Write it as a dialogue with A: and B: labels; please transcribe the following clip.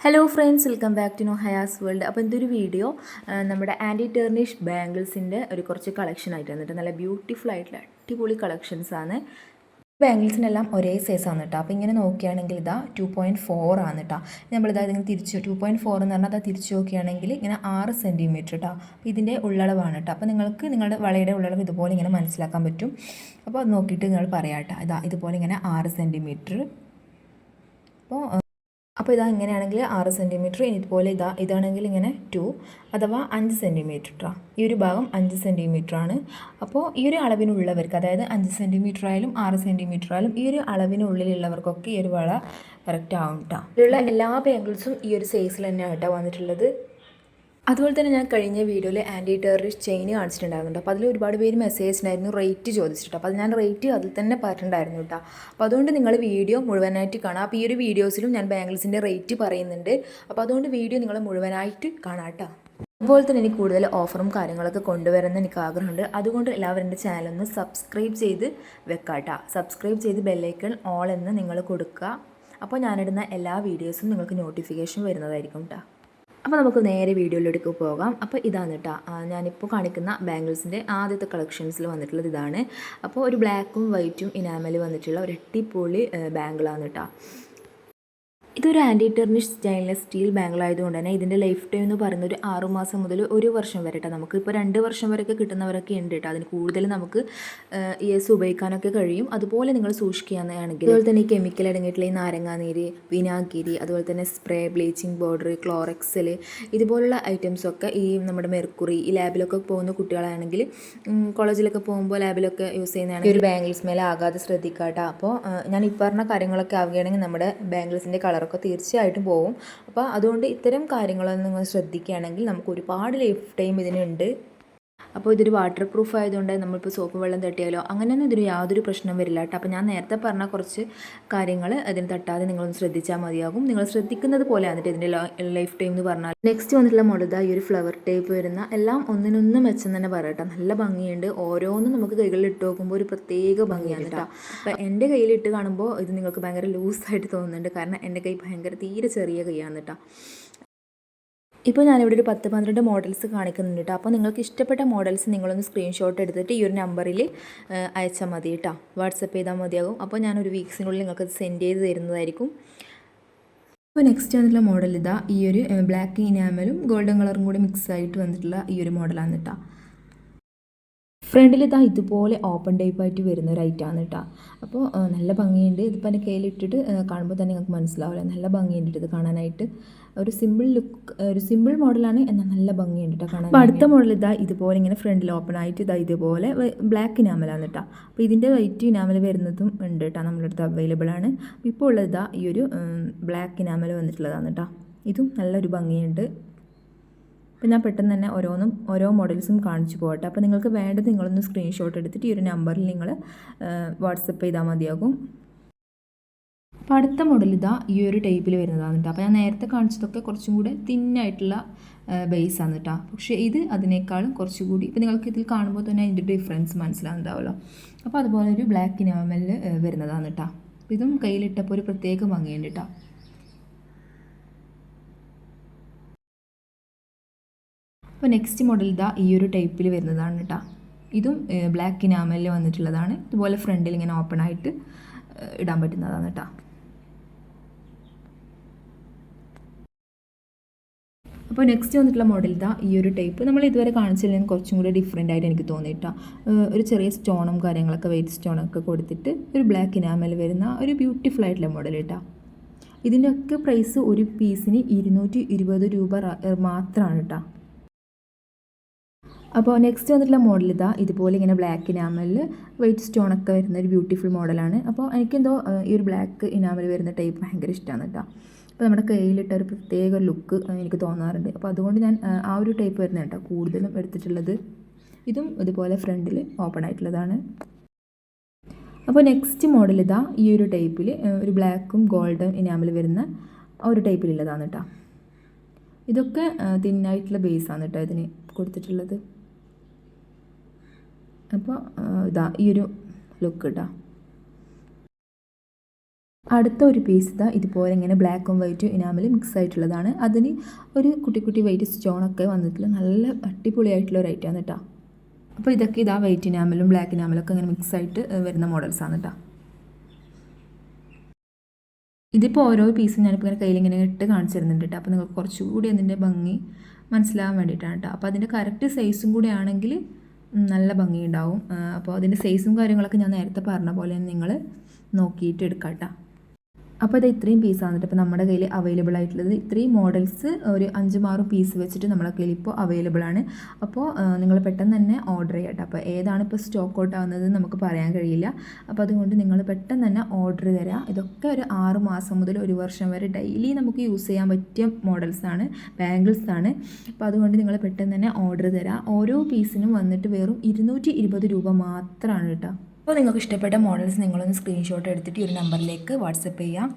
A: Hello friends welcome back to no ഹയാസ് world അപ്പോൾ ഇതൊരു വീഡിയോ നമ്മുടെ ആന്റി ടേർണിഷ് ബാംഗിൾസിന്റെ ഒരു കുറച്ച് കളക്ഷൻ ആയിട്ട് വന്നിട്ട് നല്ല ബ്യൂട്ടിഫുൾ ആയിട്ടുള്ള അടിപൊളി കളക്ഷൻസ് ആണ്. ബാംഗിൾസിനെല്ലാം ഒരേ സൈസ് ആണ് കേട്ടോ അപ്പോൾ ഇങ്ങനെ നോക്കുകയാണെങ്കിൽ ഇതാ ടു പോയിന്റ് ഫോർ ആണ് കേട്ടോ നമ്മളിതാ ഇതിങ്ങനെ തിരിച്ച് ടു പോയിന്റ് ഫോർ എന്ന് പറഞ്ഞാൽ അതാ തിരിച്ച് നോക്കുകയാണെങ്കിൽ ഇങ്ങനെ ആറ് സെന്റിമീറ്റർ കേട്ടോ അപ്പോൾ ഇതിന്റെ ഉള്ളളവാണ് കേട്ടോ അപ്പോൾ നിങ്ങൾക്ക് നിങ്ങളുടെ വളയുടെ ഉള്ളളവ് ഇതുപോലെ ഇങ്ങനെ മനസ്സിലാക്കാൻ പറ്റും. അപ്പോൾ അത് നോക്കിയിട്ട് നിങ്ങൾ പറയാം കേട്ടോ ഇതാ ഇതുപോലെ ഇങ്ങനെ ആറ് സെന്റിമീറ്റർ അപ്പോൾ അപ്പോൾ ഇതാ ഇങ്ങനെയാണെങ്കിൽ ആറ് സെന്റിമീറ്റർ ഇതുപോലെ ഇതാ ഇതാണെങ്കിൽ ഇങ്ങനെ ടു അഥവാ അഞ്ച് സെന്റിമീറ്റർ കേട്ടോ ഈ ഒരു ഭാഗം അഞ്ച് സെന്റിമീറ്റർ ആണ്. അപ്പോൾ ഈ ഒരു അളവിനുള്ളവർക്ക് അതായത് അഞ്ച് സെന്റിമീറ്റർ ആയാലും ആറ് സെന്റിമീറ്റർ ആയാലും ഈ ഒരു അളവിനുള്ളിലുള്ളവർക്കൊക്കെ ഈ ഒരു വള കറക്റ്റ് ആവും കേട്ടോ ഇതിലുള്ള എല്ലാ ബാംഗിൾസും ഈ ഒരു സൈസിൽ തന്നെയാണ് കേട്ടോ വന്നിട്ടുള്ളത്. അതുപോലെ തന്നെ ഞാൻ കഴിഞ്ഞ വീഡിയോയിൽ ആന്റി ടെററിസ്റ്റ് ചെയിൻ കാണിച്ചിട്ടുണ്ടായിരുന്നു അപ്പോൾ അതിൽ ഒരുപാട് പേര് മെസ്സേജ് ഉണ്ടായിരുന്നു റേറ്റ് ചോദിച്ചിട്ട്. അപ്പോൾ അത് ഞാൻ റേറ്റ് അതിൽ തന്നെ പറഞ്ഞിട്ടുണ്ടായിരുന്നു കേട്ടോ. അപ്പോൾ അതുകൊണ്ട് നിങ്ങൾ വീഡിയോ മുഴുവനായിട്ട് കാണാം. അപ്പോൾ ഈ ഒരു വീഡിയോസിലും ഞാൻ ബാംഗിൾസിന്റെ റേറ്റ് പറയുന്നുണ്ട്. അപ്പോൾ അതുകൊണ്ട് വീഡിയോ നിങ്ങൾ മുഴുവനായിട്ട് കാണാം കേട്ടോ. അതുപോലെ തന്നെ എനിക്ക് കൂടുതൽ ഓഫറും കാര്യങ്ങളൊക്കെ കൊണ്ടുവരുന്ന എനിക്ക് ആഗ്രഹമുണ്ട്. അതുകൊണ്ട് എല്ലാവരും എന്റെ ചാനലൊന്ന് സബ്സ്ക്രൈബ് ചെയ്ത് വെക്കാട്ടോ സബ്സ്ക്രൈബ് ചെയ്ത് ബെല്ലൈക്കൺ ഓൾ എന്ന് നിങ്ങൾ കൊടുക്കുക. അപ്പോൾ ഞാനിടുന്ന എല്ലാ വീഡിയോസും നിങ്ങൾക്ക് നോട്ടിഫിക്കേഷൻ വരുന്നതായിരിക്കും കേട്ടോ. അപ്പോൾ നമുക്ക് നേരെ വീഡിയോയിലേക്ക് പോകാം. അപ്പോൾ ഇതാണ് കേട്ടോ ഞാനിപ്പോൾ കാണിക്കുന്ന ബാംഗിൾസിന്റെ ആദ്യത്തെ കളക്ഷൻസിൽ വന്നിട്ടുള്ളത് ഇതാണ്. അപ്പോൾ ഒരു ബ്ലാക്കും വൈറ്റും ഇനാമൽ വന്നിട്ടുള്ള ഒരു എട്ടിപ്പൊളി ബാംഗിളാണ് കേട്ടോ ഇതൊരു anti tarnish stainless steel bangle ആയതുകൊണ്ട് തന്നെ ഇതിന്റെ ലൈഫ് ടൈം എന്ന് പറയുന്നത് ഒരു ആറു മാസം മുതൽ ഒരു വർഷം വരെ കേട്ടോ നമുക്ക് ഇപ്പോൾ രണ്ട് വർഷം വരെയൊക്കെ കിട്ടുന്നവരൊക്കെ ഉണ്ട് കേട്ടോ അതിന് കൂടുതൽ നമുക്ക് ഇയേഴ്സ് ഉപയോഗിക്കാനൊക്കെ കഴിയും. അതുപോലെ നിങ്ങൾ സൂക്ഷിക്കുകയാണെങ്കിൽ അതുപോലെ തന്നെ കെമിക്കൽ അടങ്ങിയിട്ടുള്ള ഈ നാരങ്ങാനീര് വിനാഗിരി അതുപോലെ തന്നെ സ്പ്രേ ബ്ലീച്ചിങ് പൗഡർ ക്ലോറക്സൽ ഇതുപോലുള്ള ഐറ്റംസൊക്കെ ഈ നമ്മുടെ മെർക്കുറി ഈ ലാബിലൊക്കെ പോകുന്ന കുട്ടികളാണെങ്കിൽ കോളേജിലൊക്കെ പോകുമ്പോൾ ലാബിലൊക്കെ യൂസ് ചെയ്യുന്നതാണെങ്കിൽ ഒരു ബാംഗിൾസ് മേലെ ആകാതെ ശ്രദ്ധിക്കുക കേട്ടോ അപ്പോൾ ഞാൻ ഈ പറഞ്ഞ കാര്യങ്ങളൊക്കെ ആവുകയാണെങ്കിൽ നമ്മുടെ ബാംഗിൾസിന്റെ കളറൊക്കെ തീർച്ചയായിട്ടും പോകും അപ്പോൾ അതുകൊണ്ട് ഇത്തരം കാര്യങ്ങളൊന്നും നിങ്ങൾ ശ്രദ്ധിക്കുകയാണെങ്കിൽ നമുക്ക് ഒരുപാട് ലൈഫ് ടൈം ഇതിനുണ്ട്. അപ്പോൾ ഇതൊരു വാട്ടർ പ്രൂഫ് ആയതുകൊണ്ട് നമ്മളിപ്പോൾ സോപ്പ് വെള്ളം തട്ടിയാലോ? അങ്ങനെയൊന്നും ഇതിന് യാതൊരു പ്രശ്നം വരില്ല കേട്ടോ. അപ്പോൾ ഞാൻ നേരത്തെ പറഞ്ഞ കുറച്ച് കാര്യങ്ങൾ അതിന് തട്ടാതെ നിങ്ങളൊന്ന് ശ്രദ്ധിച്ചാൽ മതിയാകും. നിങ്ങൾ ശ്രദ്ധിക്കുന്നത് പോലെ വന്നിട്ട് ഇതിന്റെ ലൈഫ് ടൈം എന്ന് പറഞ്ഞാൽ. നെക്സ്റ്റ് വന്നിട്ടുള്ള മുളത ഈ ഒരു ഫ്ലവർ ടൈപ്പ് വരുന്ന. എല്ലാം ഒന്നിനൊന്ന് മെച്ചം തന്നെ പറയട്ടെ നല്ല ഭംഗിയുണ്ട്. ഓരോന്നും നമുക്ക് കൈകളിൽ ഇട്ട് നോക്കുമ്പോൾ ഒരു പ്രത്യേക ഭംഗിയാണ് കേട്ടോ. അപ്പോൾ എന്റെ കയ്യിലിട്ട് കാണുമ്പോൾ ഇത് നിങ്ങൾക്ക് ഭയങ്കര ലൂസായിട്ട് തോന്നുന്നുണ്ട്. കാരണം എന്റെ കൈ ഭയങ്കര തീരെ ചെറിയ കൈയാണ് കേട്ടോ. ഇപ്പോൾ ഞാനിവിടെ ഒരു പത്ത് പന്ത്രണ്ട് മോഡൽസ് കാണിക്കുന്നുണ്ട് കേട്ടോ. അപ്പോൾ നിങ്ങൾക്ക് ഇഷ്ടപ്പെട്ട മോഡൽസ് നിങ്ങളൊന്ന് സ്ക്രീൻഷോട്ട് എടുത്തിട്ട് ഈ ഒരു നമ്പറിൽ അയച്ചാൽ മതി കേട്ടോ. വാട്സപ്പ് ചെയ്താൽ മതിയാകും. അപ്പോൾ ഞാനൊരു വീക്സിനുള്ളിൽ നിങ്ങൾക്ക് സെൻഡ് ചെയ്ത് തരുന്നതായിരിക്കും. അപ്പോൾ നെക്സ്റ്റ് വന്നിട്ടുള്ള മോഡൽ ഇതാ. ഈ ഒരു ബ്ലാക്ക് ഇനാമലും ഗോൾഡൻ കളറും കൂടി മിക്സ് ആയിട്ട് വന്നിട്ടുള്ള ഈ ഒരു മോഡലാണ് കേട്ടോ. ഫ്രണ്ടിൽ ഇതാ ഇതുപോലെ ഓപ്പൺ ടൈപ്പ് ആയിട്ട് വരുന്ന ഒരു ഐറ്റമാണ് കേട്ടോ അപ്പോൾ നല്ല ഭംഗിയുണ്ട്. ഇതിപ്പോൾ എന്റെ കയ്യിലിട്ടിട്ട് കാണുമ്പോൾ തന്നെ നിങ്ങൾക്ക് മനസ്സിലാവില്ല. നല്ല ഭംഗിയുണ്ട് ഇത് കാണാനായിട്ട്. ഒരു സിമ്പിൾ ലുക്ക് ഒരു സിമ്പിൾ മോഡലാണ് എന്നാൽ നല്ല ഭംഗിയുണ്ട് കേട്ടോ കാണാൻ അപ്പോൾ അടുത്ത മോഡൽ ഇതാ ഇതുപോലെ ഇങ്ങനെ ഫ്രണ്ടിൽ ഓപ്പൺ ആയിട്ട് ഇതാ ഇതുപോലെ ബ്ലാക്ക് ഇനാമലാണ് കേട്ടോ അപ്പോൾ ഇതിന്റെ വൈറ്റ് ഇനാമൽ വരുന്നതും ഉണ്ട് കേട്ടോ നമ്മുടെ അടുത്ത് അവൈലബിൾ ആണ്. ഇപ്പോൾ ഉള്ളത് ഇതാ ഈ ഒരു ബ്ലാക്ക് ഇനാമൽ വന്നിട്ടുള്ളതാണ് കേട്ടോ ഇതും നല്ലൊരു ഭംഗിയുണ്ട്. അപ്പോൾ ഞാൻ പെട്ടെന്ന് തന്നെ ഓരോന്നും ഓരോ മോഡൽസും കാണിച്ചു പോകട്ടെ. അപ്പോൾ നിങ്ങൾക്ക് വേണ്ടത് നിങ്ങളൊന്ന് സ്ക്രീൻഷോട്ട് എടുത്തിട്ട് ഈ ഒരു നമ്പറിൽ നിങ്ങൾ വാട്സപ്പ് ചെയ്താൽ മതിയാകും. അപ്പോൾ അടുത്ത മോഡൽ ഇതാ ഈ ഒരു ടൈപ്പിൽ വരുന്നതാണ് കേട്ടോ അപ്പോൾ ഞാൻ നേരത്തെ കാണിച്ചതൊക്കെ കുറച്ചും കൂടെ തിന്നായിട്ടുള്ള ബേസ് ആണ് കേട്ടോ പക്ഷേ ഇത് അതിനേക്കാളും കുറച്ചുകൂടി ഇപ്പോൾ നിങ്ങൾക്ക് ഇതിൽ കാണുമ്പോൾ തന്നെ അതിന്റെ ഡിഫറൻസ് മനസ്സിലാകുന്നുണ്ടാവുമല്ലോ അപ്പോൾ അതുപോലെ ഒരു ബ്ലാക്ക് ഇനാമലിൽ വരുന്നതാണ് കേട്ടോ ഇതും കയ്യിലിട്ടപ്പോൾ ഒരു പ്രത്യേക ഭംഗിയുണ്ട് കേട്ടോ അപ്പോൾ നെക്സ്റ്റ് മോഡൽ ഇതാ ഈ ഒരു ടൈപ്പിൽ വരുന്നതാണ് കേട്ടോ ഇതും ബ്ലാക്ക് ഇനാമലിൽ വന്നിട്ടുള്ളതാണ്. ഇതുപോലെ ഫ്രണ്ടിൽ ഇങ്ങനെ ഓപ്പൺ ആയിട്ട് ഇടാൻ പറ്റുന്നതാണ് കേട്ടോ അപ്പോൾ നെക്സ്റ്റ് വന്നിട്ടുള്ള മോഡൽ ഇതാ ഈ ഒരു ടൈപ്പ് നമ്മൾ ഇതുവരെ കാണിച്ചതിൽ നിന്ന് കുറച്ചും കൂടി ഡിഫറെന്റ് ആയിട്ട് എനിക്ക് തോന്നിയിട്ടാ ഒരു ചെറിയ സ്റ്റോണും കാര്യങ്ങളൊക്കെ വെയിറ്റ് സ്റ്റോണൊക്കെ കൊടുത്തിട്ട് ഒരു ബ്ലാക്ക് ഇനാമൽ വരുന്ന ഒരു ബ്യൂട്ടിഫുൾ ആയിട്ടുള്ള മോഡൽ കേട്ടോ ഇതിന്റെയൊക്കെ പ്രൈസ് ഒരു പീസിന് ഇരുന്നൂറ്റി ഇരുപത് രൂപ മാത്രമാണ് കേട്ടോ അപ്പോൾ നെക്സ്റ്റ് വന്നിട്ടുള്ള മോഡൽ ഇതാ. ഇതുപോലെ ഇങ്ങനെ ബ്ലാക്ക് ഇനാമലിൽ വൈറ്റ് സ്റ്റോൺ ഒക്കെ വരുന്ന ഒരു ബ്യൂട്ടിഫുൾ മോഡലാണ് അപ്പോൾ എനിക്കെന്തോ ഈ ഒരു ബ്ലാക്ക് ഇനാമൽ വരുന്ന ടൈപ്പ് ഭയങ്കര ഇഷ്ടമാണ് കേട്ടോ അപ്പോൾ നമ്മുടെ കയ്യിലിട്ട ഒരു പ്രത്യേക ലുക്ക് എനിക്ക് തോന്നാറുണ്ട്. അപ്പോൾ അതുകൊണ്ട് ഞാൻ ആ, ഒരു ടൈപ്പ് വരുന്ന കേട്ടോ കൂടുതലും എടുത്തിട്ടുള്ളത്. ഇതും ഇതുപോലെ ഫ്രണ്ടിൽ ഓപ്പൺ ആയിട്ടുള്ളതാണ്. അപ്പോൾ നെക്സ്റ്റ് മോഡൽ ഇതാ. ഈ ഒരു ടൈപ്പിൽ ഒരു ബ്ലാക്കും ഗോൾഡൻ ഇനാമിൽ വരുന്ന ഒരു ടൈപ്പിലുള്ളതാണ് കേട്ടോ ഇതൊക്കെ തിന്നായിട്ടുള്ള ബേസാണ് കേട്ടോ ഇതിന് കൊടുത്തിട്ടുള്ളത്. അപ്പോൾ ഇതാ ഈ ഒരു ലുക്ക് ഇടാം അടുത്ത ഒരു പീസ് ഇതാ ഇതുപോലെ ഇങ്ങനെ ബ്ലാക്കും വൈറ്റും ഇനാമിൽ മിക്സ് ആയിട്ടുള്ളതാണ്. അതിന് ഒരു കുട്ടി കുട്ടി വൈറ്റ് സ്റ്റോണൊക്കെ വന്നിട്ടുള്ള നല്ല അടിപൊളിയായിട്ടുള്ള ഒരു ഐറ്റം ആണ് കേട്ടോ അപ്പോൾ ഇതൊക്കെ ഇതാ വൈറ്റ് ഇനാമിലും ബ്ലാക്ക് ഇനാമിലും ഒക്കെ ഇങ്ങനെ മിക്സ് ആയിട്ട് വരുന്ന മോഡൽസാണ് കേട്ടോ ഇതിപ്പോൾ ഓരോ പീസും ഞാനിപ്പോൾ ഇങ്ങനെ കയ്യിൽ ഇങ്ങനെ ഇട്ട് കാണിച്ചു തരുന്നുണ്ട് കേട്ടോ അപ്പോൾ നിങ്ങൾക്ക് കുറച്ചുകൂടി അതിന്റെ ഭംഗി മനസ്സിലാകാൻ വേണ്ടിയിട്ടാണ് കേട്ടോ അപ്പോൾ അതിന്റെ കറക്റ്റ് സൈസും കൂടി ആണെങ്കിൽ നല്ല ഭംഗിയുണ്ടാവും. അപ്പോൾ അതിന്റെ സൈസും കാര്യങ്ങളൊക്കെ ഞാൻ നേരത്തെ പറഞ്ഞ പോലെ നിങ്ങൾ നോക്കിയിട്ട് എടുക്കാം കേട്ടോ അപ്പോൾ ഇത് ഇത്രയും പീസ് കേട്ടോ. ഇപ്പോൾ നമ്മുടെ കയ്യിൽ അവൈലബിൾ ആയിട്ടുള്ളത്. ഇത്രയും മോഡൽസ് ഒരു അഞ്ചും ആറും പീസ് വെച്ചിട്ട് നമ്മുടെ കയ്യിൽ ഇപ്പോൾ അവൈലബിൾ ആണ്. അപ്പോൾ നിങ്ങൾ പെട്ടെന്ന് തന്നെ ഓർഡർ ചെയ്യട്ടെ അപ്പോൾ ഏതാണ് ഇപ്പോൾ സ്റ്റോക്ക് ഔട്ട് ആവുന്നത് നമുക്ക് പറയാൻ കഴിയില്ല. അപ്പോൾ അതുകൊണ്ട് നിങ്ങൾ പെട്ടെന്ന് തന്നെ ഓർഡർ തരാം. ഇതൊക്കെ ഒരു ആറ് മാസം മുതൽ ഒരു വർഷം വരെ ഡെയിലി നമുക്ക് യൂസ് ചെയ്യാൻ പറ്റിയ മോഡൽസാണ് ബാംഗിൾസ് ആണ്. അപ്പോൾ അതുകൊണ്ട് നിങ്ങൾ പെട്ടെന്ന് തന്നെ ഓർഡർ തരാം. ഓരോ പീസിനും വന്നിട്ട് വെറും ഇരുന്നൂറ്റി രൂപ മാത്രമാണ് കേട്ടോ. അപ്പോൾ നിങ്ങൾക്ക് ഇഷ്ടപ്പെട്ട മോഡൽസ് നിങ്ങളൊന്ന് സ്ക്രീൻഷോട്ട് എടുത്തിട്ട് ഈ ഒരു നമ്പറിലേക്ക് വാട്സപ്പ് ചെയ്യാം.